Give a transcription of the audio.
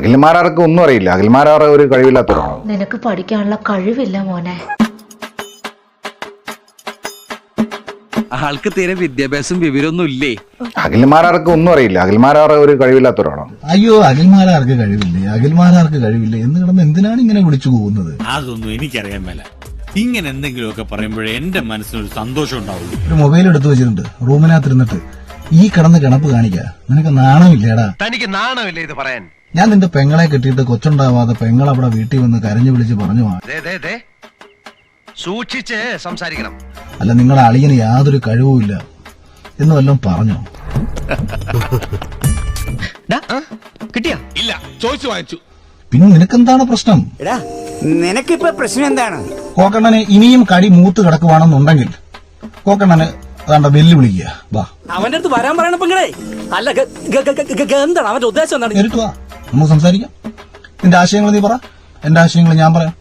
അഖിൽമാരാർക്ക് ഒന്നും അറിയില്ല. അഖിൽമാരാറ് ഒരു കഴിവില്ലാത്തവരാണോ. നിനക്ക് പഠിക്കാനുള്ള കഴിവില്ല മോനെ. ആൾക്ക് തീരെ വിദ്യാഭ്യാസം വിവരമൊന്നും ഇല്ലേ? അഖിൽമാരാർക്ക് ഒന്നും അറിയില്ല. അഖിൽമാരാറ് ഒരു കഴിവില്ലാത്തവരാണോ. അയ്യോ അഖിൽമാരാർക്ക് കഴിവില്ലേ? അഖിൽമാരാർക്ക് കഴിവില്ലേ? എന്ന് കിടന്ന് എന്തിനാണ് ഇങ്ങനെ വിളിച്ചു പോകുന്നത്? അതൊന്നും എനിക്കറിയാൻ മേല. ഇങ്ങനെ എന്തെങ്കിലുമൊക്കെ പറയുമ്പോഴേ എന്റെ മനസ്സിനൊരു സന്തോഷം ഉണ്ടാവുള്ളൂ. ഒരു മൊബൈൽ എടുത്തു വെച്ചിട്ടുണ്ട്. റൂമിനകത്തിരുന്നിട്ട് ഈ കിടന്ന് കിണപ്പ് കാണിക്ക. നിനക്ക് നാണമില്ലേടാ? തനിക്ക് നാണമില്ലേ ഇത് പറയാൻ? ഞാൻ നിന്റെ പെങ്ങളെ കിട്ടിയിട്ട് കൊച്ചുണ്ടാവാതെ പെങ്ങൾ അവിടെ വീട്ടിൽ വന്ന് കരഞ്ഞു വിളിച്ച് പറഞ്ഞു "ആ, ദേ, ദേ, ദേ. സൂക്ഷിച്ച് സംസാരിക്കണം. അല്ല നിങ്ങളെ അളിയന് യാതൊരു കഴിവുമില്ല എന്ന് വല്ലതും പറഞ്ഞോ? കിട്ടിയാ? ഇല്ല ചോദിച്ചു വാങ്ങിച്ചു. പിന്നെ നിനക്കെന്താണ് പ്രശ്നം? എടാ നിനക്കിപ്പോ പ്രശ്നം എന്താണ്? കോക്കണ്ണന് ഇനിയും കടി മൂത്ത് കിടക്കുവാണെന്നുണ്ടെങ്കിൽ കോക്കണ്ണന് അതാണ്ട വെല്ലുവിളിക്കുക. വാ. അവന്റെ അടുത്ത് വരാൻ പറയണ പെങ്ങളെ. അല്ല ഗ- ഗ- ഗ- ഗ- ഗ- എന്താണ്? അവന്റെ ഉദ്ദേശം എന്താണ്? നേരിട്ട് വാ. നമുക്ക് സംസാരിക്കാം. നിന്റെ ആശയങ്ങൾ നീ പറ. എന്റെ ആശയങ്ങൾ ഞാൻ പറയാം.